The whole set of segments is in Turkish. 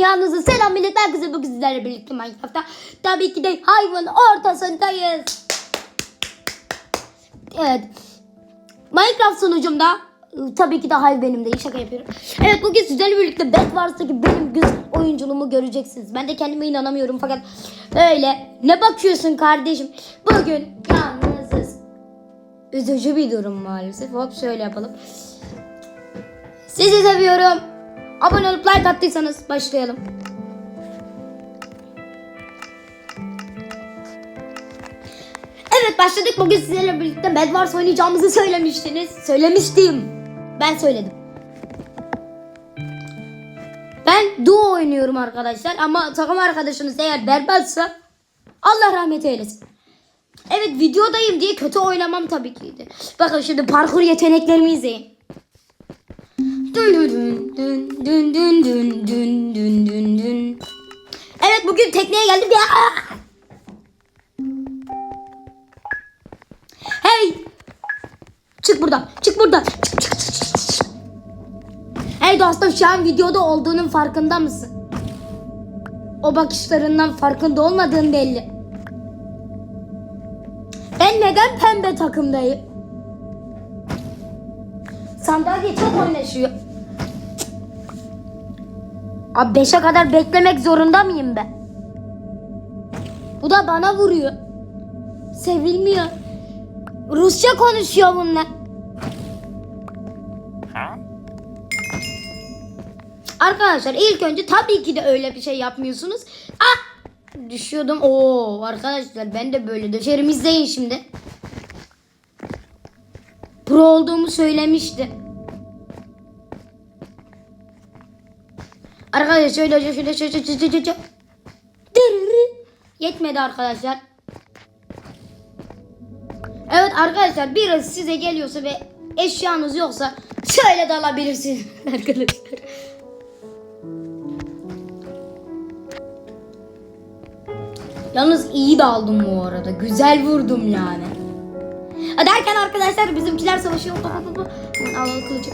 dünyanızı selam millet herkese bugün sizlerle birlikte Minecraft'ta tabii ki de hayvan ortasındayız. Evet. Minecraft sunucumda tabii ki de hayvan benim değil şaka yapıyorum. Evet bugün sizlerle birlikte Bed Wars'taki benim güzel oyunculuğumu göreceksiniz. Ben de kendime inanamıyorum fakat öyle. Ne bakıyorsun kardeşim? Bugün yalnızız. Üzücü bir durum maalesef. Hop şöyle yapalım. Sizi seviyorum. Abone olup like attıysanız başlayalım. Evet başladık. Bugün sizlerle birlikte Bed Wars oynayacağımızı söylemiştiniz. Söylemiştim. Ben söyledim. Ben duo oynuyorum arkadaşlar ama takım arkadaşınız eğer berbatsa Allah rahmet eylesin. Evet videodayım diye kötü oynamam tabii ki de. Bakın şimdi parkur yeteneklerimi izleyin. Dün dün dün dün dün dün dün. Evet bugün tekneye geldim ya. Hey! Çık buradan. Çık buradan. Çık çık çık. çık. Hey dostum şu an videoda olduğunun farkında mısın? O bakışlarından farkında olmadığın belli. Ben neden pembe takımdayım? Sandalye çok oynaşıyor. Abi 5'e kadar beklemek zorunda mıyım ben? Bu da bana vuruyor. Sevilmiyor. Rusça konuşuyor bunlar. Arkadaşlar ilk önce tabii ki de öyle bir şey yapmıyorsunuz. Ah! Düşüyordum. Oo arkadaşlar ben de böyle düşerim izleyin şimdi. Pro olduğumu söylemişti. Arkadaşlar şöyle şöyle şöyle şöyle şöyle şöyle. Yetmedi arkadaşlar. Evet arkadaşlar birisi size geliyorsa ve eşyanız yoksa şöyle dalabilirsiniz arkadaşlar. Yalnız iyi daldım bu arada. Güzel vurdum yani. Derken arkadaşlar bizimkiler savaşıyor. Alalım kılıcı.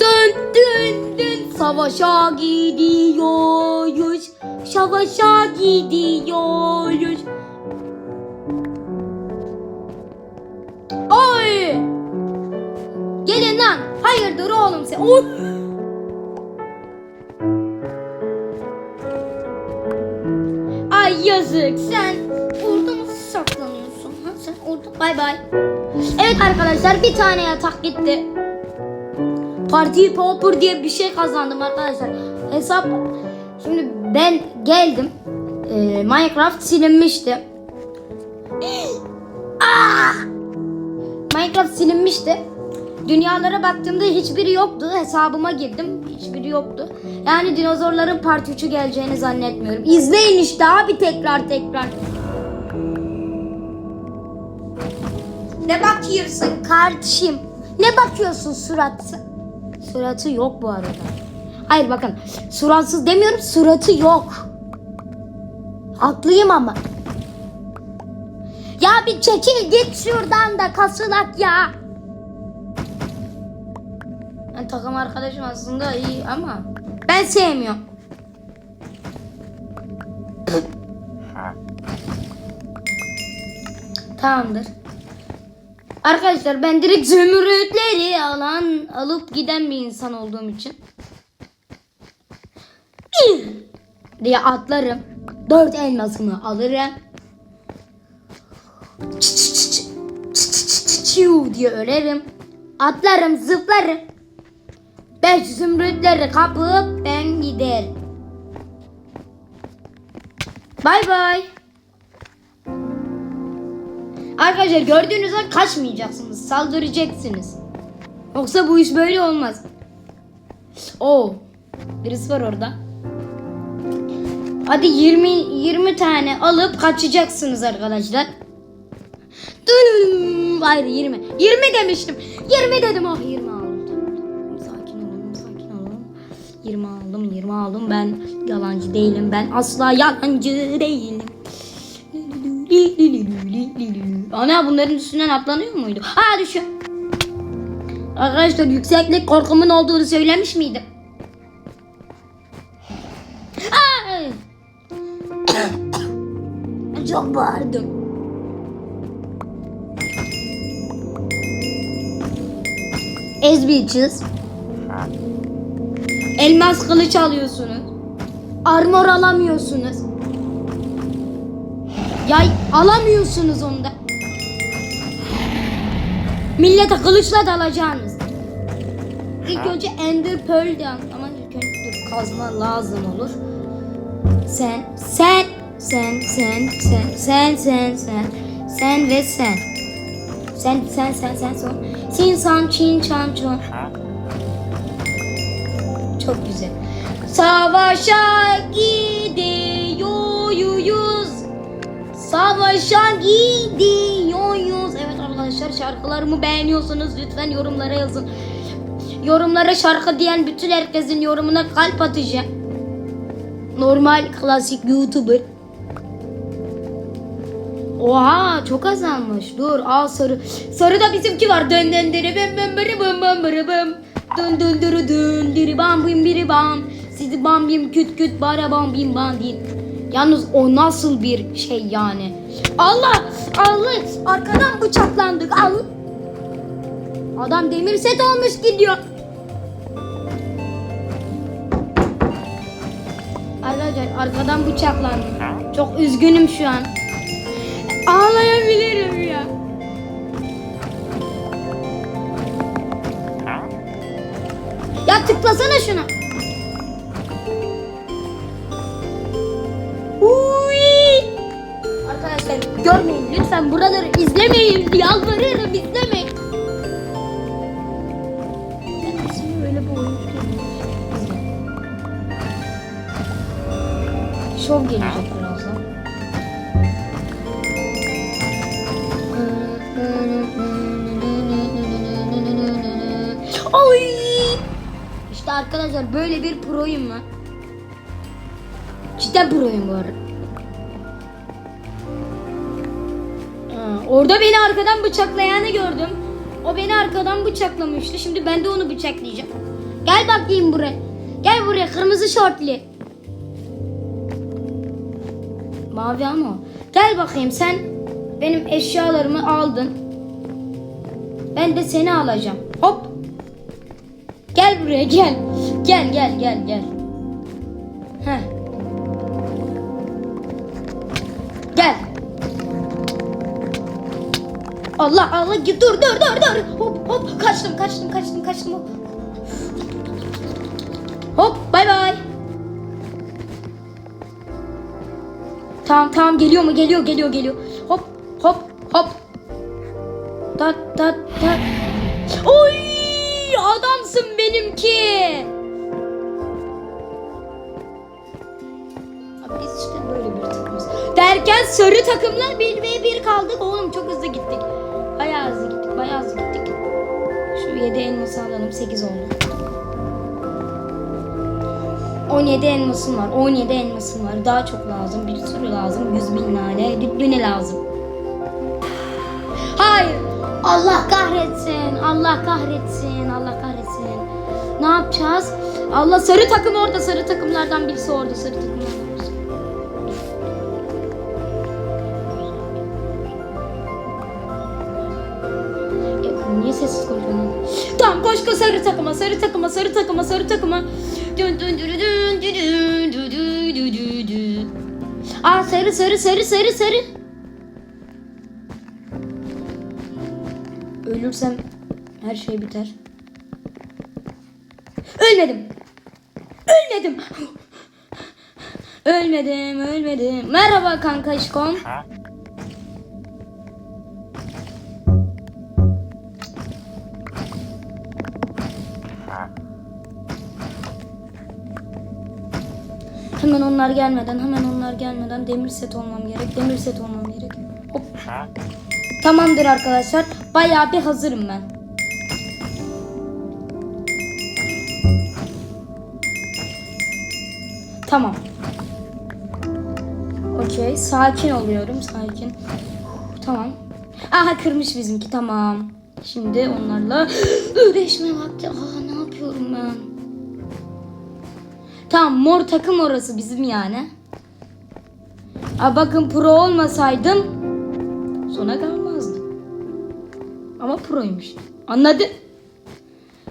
Dön dön dön. Savaşa gidiyoruz. Savaşa gidiyoruz. Oy! Gelin lan. Hayırdır oğlum sen? Oy! Ay yazık sen orada mı saklanıyorsun? Ha? Sen orada bay bay. Evet arkadaşlar bir tane yatak gitti. Parti Popper diye bir şey kazandım arkadaşlar. Hesap şimdi ben geldim. Ee, Minecraft silinmişti. Ah! Minecraft silinmişti. Dünyalara baktığımda hiçbiri yoktu. Hesabıma girdim. Hiçbiri yoktu. Yani dinozorların part 3'ü geleceğini zannetmiyorum. İzleyin işte abi tekrar tekrar. Ne bakıyorsun kardeşim? Ne bakıyorsun suratı? Suratı yok bu arada. Hayır bakın suratsız demiyorum suratı yok. Haklıyım ama. Ya bir çekil git şuradan da kasılak ya. Ben takım arkadaşım aslında iyi ama ben sevmiyorum. Tamamdır. Arkadaşlar ben direkt zümrütleri alan alıp giden bir insan olduğum için diye atlarım. Dört elmasımı alırım. Diye ölerim. Atlarım, zıplarım. Beş zümrütleri kapıp ben giderim. Bay bay. Arkadaşlar gördüğünüz zaman kaçmayacaksınız. Saldıracaksınız. Yoksa bu iş böyle olmaz. Oo. Birisi var orada. Hadi 20 20 tane alıp kaçacaksınız arkadaşlar. Dönüm. Hayır 20. 20 demiştim. 20 dedim. Ah 20 aldım. Sakin olun, sakin olun. 20 aldım, 20 aldım. Ben yalancı değilim. Ben asla yalancı değilim. Li. Ana bunların üstünden atlanıyor muydu? Ha düşüyor. Arkadaşlar yükseklik korkumun olduğunu söylemiş miydim? Çok bağırdım. Ez bitches. Elmas kılıç alıyorsunuz. Armor alamıyorsunuz. Yay alamıyorsunuz onda. Millete kılıçla dalacaksınız. İlk önce Ender Pearl de al- ama ilk önce dur kazma lazım olur. Sen, sen, sen, sen, sen, sen, sen, sen, sen ve sen. Sen, sen, sen, sen, son. Sin, san, çin, çan, çon. Çok güzel. Savaşa gidiyoruz. Savaşa gidiyoruz. Evet arkadaşlar şarkılarımı beğeniyorsanız lütfen yorumlara yazın. Yorumlara şarkı diyen bütün herkesin yorumuna kalp atacağım. Normal klasik YouTuber. Oha çok azalmış. Dur al sarı. Sarı da bizimki var. Dön dön diri bım bım bırı bım bım bırı bım. Dön dön dürü dön diri bam bim biri bam. Sizi bam bim küt küt bara bam bim bam din. Yalnız o nasıl bir şey yani. Allah! Allah! Arkadan bıçaklandık. Al. Adam demir set olmuş gidiyor. Arkadaşlar arkadan bıçaklandım. Çok üzgünüm şu an. Ağlayabilirim ya. Ya tıklasana şuna. Arkadaşlar görmeyin lütfen buraları izlemeyin. Yalvarırım izlemeyin. Şov gelecek birazdan. Oy! İşte arkadaşlar böyle bir proyum ben. Cidden proyum bu arada. Orada beni arkadan bıçaklayanı gördüm. O beni arkadan bıçaklamıştı. Şimdi ben de onu bıçaklayacağım. Gel bakayım buraya. Gel buraya kırmızı şortlu. Mavi ama. Gel bakayım sen benim eşyalarımı aldın. Ben de seni alacağım. Hop. Gel buraya gel. Gel gel gel gel. Heh. Gel. Allah Allah dur dur dur dur. Hop hop kaçtım kaçtım kaçtım kaçtım. Hop. Hop bay bay. Tamam tamam geliyor mu? Geliyor geliyor geliyor. Hop hop hop. Tat tat tat. Oy adamsın benimki. Biz işte böyle bir takımız. Derken sarı takımlar 1 ve 1 kaldık. Oğlum çok hızlı gittik. Bayağı hızlı gittik. Bayağı hızlı gittik. Şu 7 elması alalım. 8 oldu. 17 elmasım var. 17 elmasım var. Daha çok lazım. Bir sürü lazım. 100 bin tane. Düdüğüne lazım. Hayır. Allah kahretsin. Allah kahretsin. Allah kahretsin. Ne yapacağız? Allah sarı takım orada. Sarı takımlardan birisi orada. Sarı takımlardan Niye sessiz konuşuyorsun? Tamam koş koş sarı takıma, sarı takıma, sarı takıma, sarı takıma. Dün dün dün dün dün dün dün dün dün. Aa sarı sarı sarı sarı sarı. Ölürsem her şey biter. Ölmedim. Ölmedim. Ölmedim, ölmedim. Merhaba kanka işkom. Hemen onlar gelmeden, hemen onlar gelmeden demir set olmam gerek. Demir set olmam gerek. Hop. Tamamdır arkadaşlar. Bayağı bir hazırım ben. Tamam. Okey. Sakin oluyorum. Sakin. Tamam. Aha kırmış bizimki. Tamam. Şimdi onlarla ödeşme vakti. Aa ne yapıyorum ben? Tamam mor takım orası bizim yani. Aa, bakın pro olmasaydım sona kalmazdım. Ama proymuş. Anladın?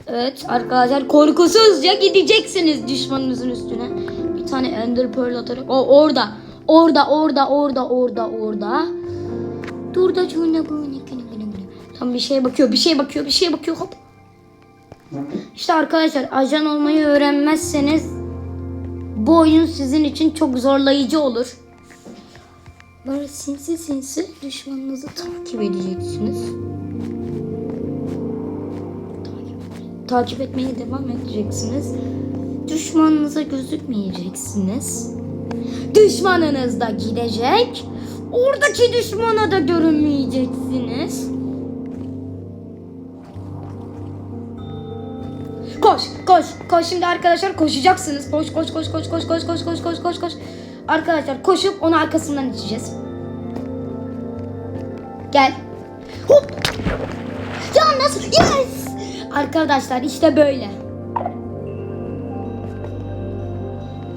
Evet arkadaşlar korkusuzca gideceksiniz düşmanınızın üstüne. Bir tane ender pearl atarak. O orada. Orada orada orada orada orada. Dur da cüne Tam bir şeye bakıyor bir şeye bakıyor bir şeye bakıyor hop. İşte arkadaşlar ajan olmayı öğrenmezseniz bu oyun sizin için çok zorlayıcı olur. Böyle sinsi sinsi düşmanınızı takip edeceksiniz. Takip, etmeye devam edeceksiniz. Düşmanınıza gözükmeyeceksiniz. Düşmanınız da gidecek. Oradaki düşmana da görünmeyeceksiniz. Koş, koş, koş. Şimdi arkadaşlar koşacaksınız. Koş, koş, koş, koş, koş, koş, koş, koş, koş, koş, koş. Arkadaşlar koşup onu arkasından içeceğiz. Gel. Hop. Ya nasıl? Yes. Arkadaşlar işte böyle.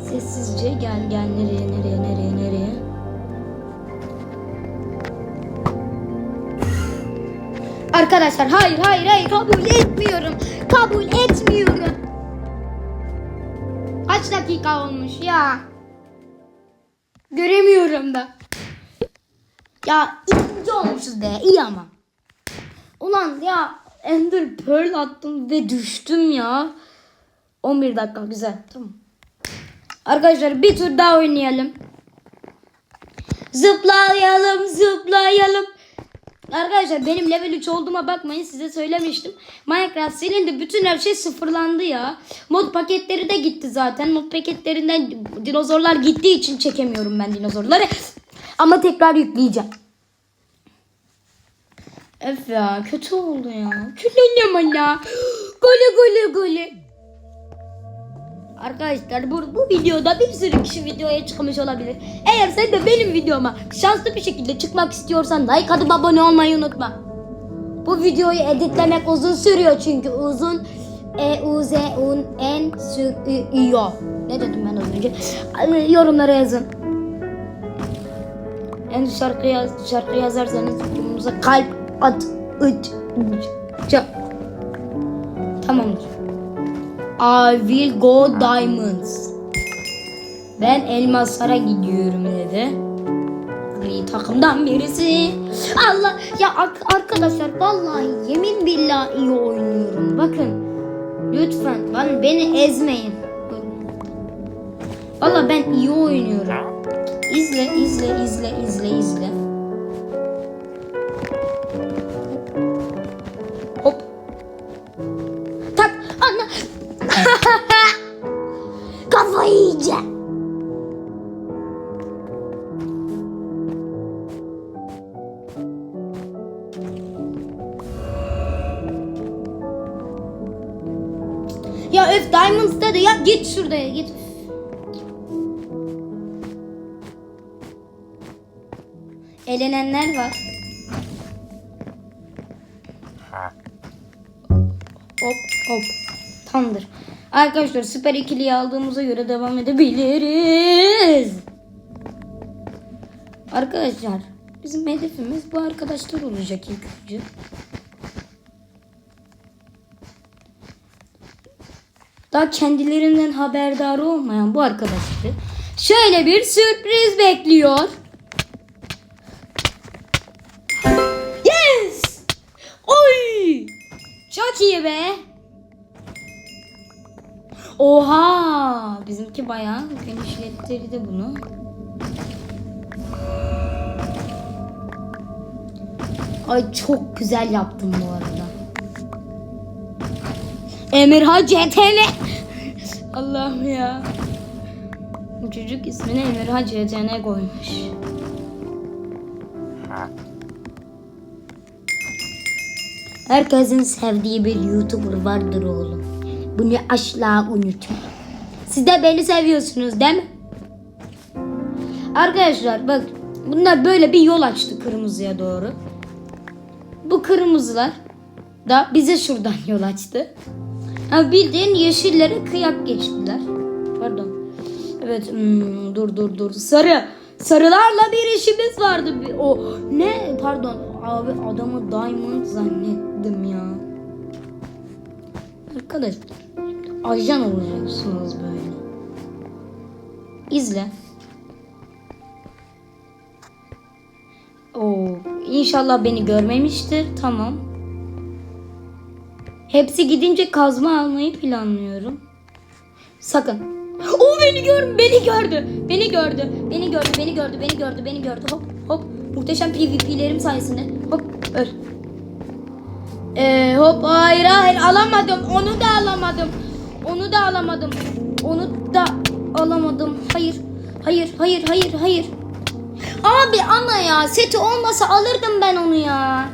Sessizce gel gel nereye nereye nereye nereye. Arkadaşlar hayır hayır hayır kabul etmiyorum. Kabul etmiyorum. Kaç dakika olmuş ya? Göremiyorum da. Ya ikinci olmuşuz be iyi ama. Ulan ya Ender Pearl attım ve düştüm ya. 11 dakika güzel tamam. Arkadaşlar bir tur daha oynayalım. Zıplayalım zıplayalım. Arkadaşlar benim level 3 olduğuma bakmayın size söylemiştim. Minecraft silindi bütün her şey sıfırlandı ya. Mod paketleri de gitti zaten. Mod paketlerinden dinozorlar gittiği için çekemiyorum ben dinozorları. Ama tekrar yükleyeceğim. Öf ya kötü oldu ya. Külelim ya. Golü golü golü. Arkadaşlar bu, bu videoda bir sürü kişi videoya çıkmış olabilir. Eğer sen de benim videoma şanslı bir şekilde çıkmak istiyorsan like atıp abone olmayı unutma. Bu videoyu editlemek uzun sürüyor çünkü uzun e u z un en sürüyor. Ne dedim ben az önce? Yorumlara yazın. En şarkı yaz, şarkı yazarsanız yorumunuza kalp at ıç Tamamdır. I will go diamonds. Ben elmaslara gidiyorum dedi. Gri takımdan birisi. Allah ya ar- arkadaşlar vallahi yemin billahi iyi oynuyorum. Bakın lütfen ben beni ezmeyin. Vallahi ben iyi oynuyorum. İzle izle izle izle izle. Kafayı yiyeceğim. Ya öf Diamonds dedi ya git şuraya git. Elenenler var. Hop hop. Tamamdır. Arkadaşlar süper ikiliyi aldığımıza göre devam edebiliriz. Arkadaşlar bizim hedefimiz bu arkadaşlar olacak ilk önce. Daha kendilerinden haberdar olmayan bu arkadaşları şöyle bir sürpriz bekliyor. Yes! Oy! Çok iyi be. Oha! Bizimki bayağı genişlettirdi bunu. Ay çok güzel yaptım bu arada. Emirhan CTN. Allah'ım ya. Bu çocuk ismini Emirhan CTN koymuş. Herkesin sevdiği bir YouTuber vardır oğlum. Bunu asla unutma. Siz de beni seviyorsunuz değil mi? Arkadaşlar bak bunlar böyle bir yol açtı kırmızıya doğru. Bu kırmızılar da bize şuradan yol açtı. Ha, bildiğin yeşillere kıyak geçtiler. Pardon. Evet hmm, dur dur dur. Sarı. Sarılarla bir işimiz vardı. O ne? Pardon. Abi adamı diamond zannettim ya. Arkadaşlar ajan olacaksınız böyle. İzle. Oo, inşallah beni görmemiştir. Tamam. Hepsi gidince kazma almayı planlıyorum. Sakın. O beni gör, beni gördü. Beni gördü. Beni gördü, beni gördü, beni gördü, beni gördü. Hop, hop. Muhteşem PvP'lerim sayesinde. Hop, öl. Ee, hop, hayır, hayır. Alamadım. Onu da alamadım. Onu da alamadım. Onu da alamadım. Hayır, hayır, hayır, hayır, hayır. Abi ama ya seti olmasa alırdım ben onu ya.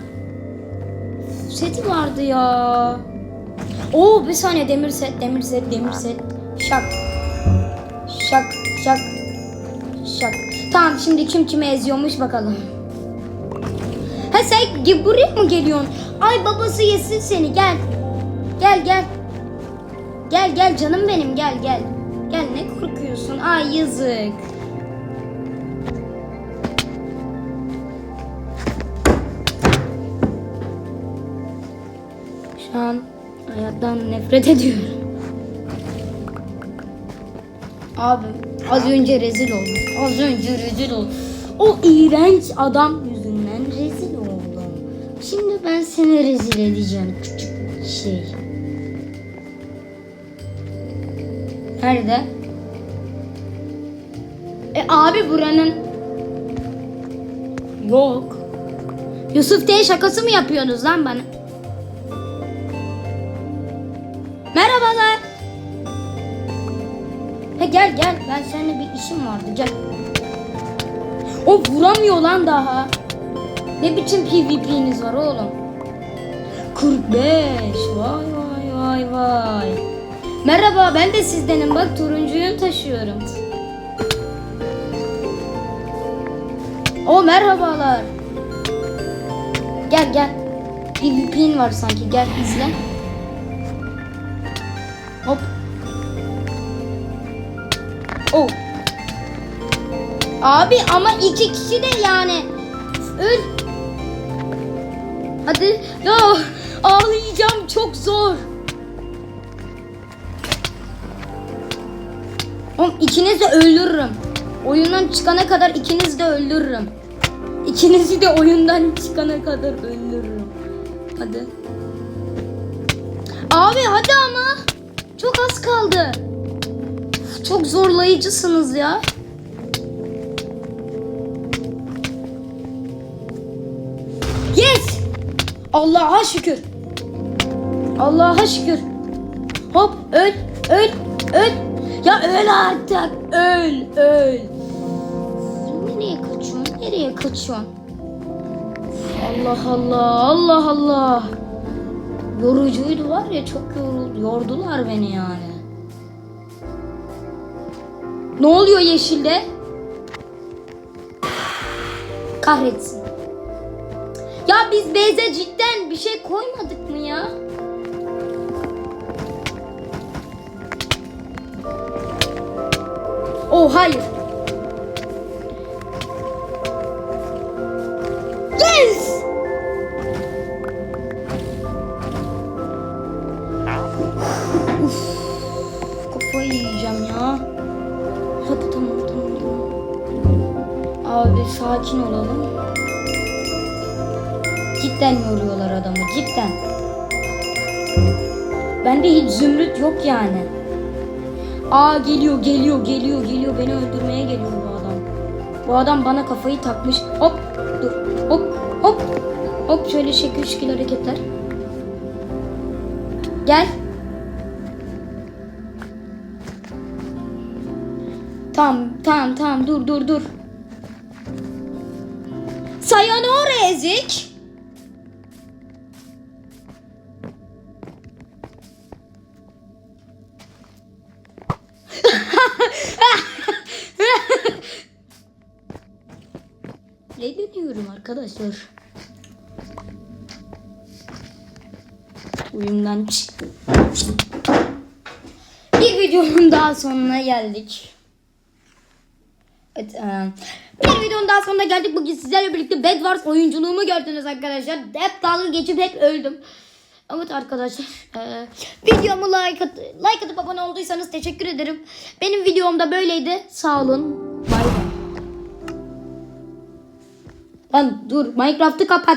Seti vardı ya. Oo bir saniye demir set, demir set, demir set. Şak. Şak, şak. Şak. Tamam şimdi kim kimi eziyormuş bakalım. Ha sen buraya mı geliyorsun? Ay babası yesin seni gel. Gel gel. Gel gel canım benim gel gel. Gel ne korkuyorsun? Ay yazık. Şu an hayattan nefret ediyorum. Abi az önce rezil oldum. Az önce rezil oldum. O iğrenç adam yüzünden rezil oldum. Şimdi ben seni rezil edeceğim küçük şey. Nerede? E abi buranın yok. Yusuf diye şakası mı yapıyorsunuz lan bana? Merhabalar. He gel gel ben seninle bir işim vardı gel. O vuramıyor lan daha. Ne biçim PvP'niz var oğlum? 45 vay vay vay vay. Merhaba ben de sizdenim bak turuncuyu taşıyorum. O merhabalar. Gel gel. PvP'in var sanki gel izle. Hop. Oh. Abi ama iki kişi de yani. Öl. Hadi. Ya ağlayacağım çok zor. Oğlum ikiniz de öldürürüm. Oyundan çıkana kadar ikiniz de öldürürüm. İkinizi de oyundan çıkana kadar öldürürüm. Hadi. Abi hadi ama. Çok az kaldı. Çok zorlayıcısınız ya. Yes! Allah'a şükür. Allah'a şükür. Hop öl, öl, öl. Ya öl artık. Öl, öl. Nereye kaçıyorsun? Nereye kaçıyorsun? Allah Allah, Allah Allah. Yorucuydu var ya çok yoruldu. Yordular beni yani. Ne oluyor yeşilde? Kahretsin. Ya biz Beyze cidden bir şey koymadık mı ya? Oh hayır. Yes! Uf, kafayı yiyeceğim ya. Hadi tamam tamam tamam. Abi sakin olalım. Cidden yoruyorlar adamı cidden. Bende hiç zümrüt yok yani. Aa geliyor geliyor geliyor geliyor beni öldürmeye geliyor bu adam. Bu adam bana kafayı takmış. Hop dur hop hop hop şöyle şekil şekil hareketler. Gel. Tamam tamam tamam dur dur dur. Sayonara ezik. Arkadaşlar? Uyumdan çıktım. Bir videonun daha sonuna geldik. Evet, bir videonun daha sonuna geldik. Bugün sizlerle birlikte Bed Wars oyunculuğumu gördünüz arkadaşlar. Hep dalga geçip hep öldüm. Evet arkadaşlar. e, videomu like, at like atıp abone olduysanız teşekkür ederim. Benim videom da böyleydi. Sağ olun. Bay bay. Lan dur Minecraft'ı kapat.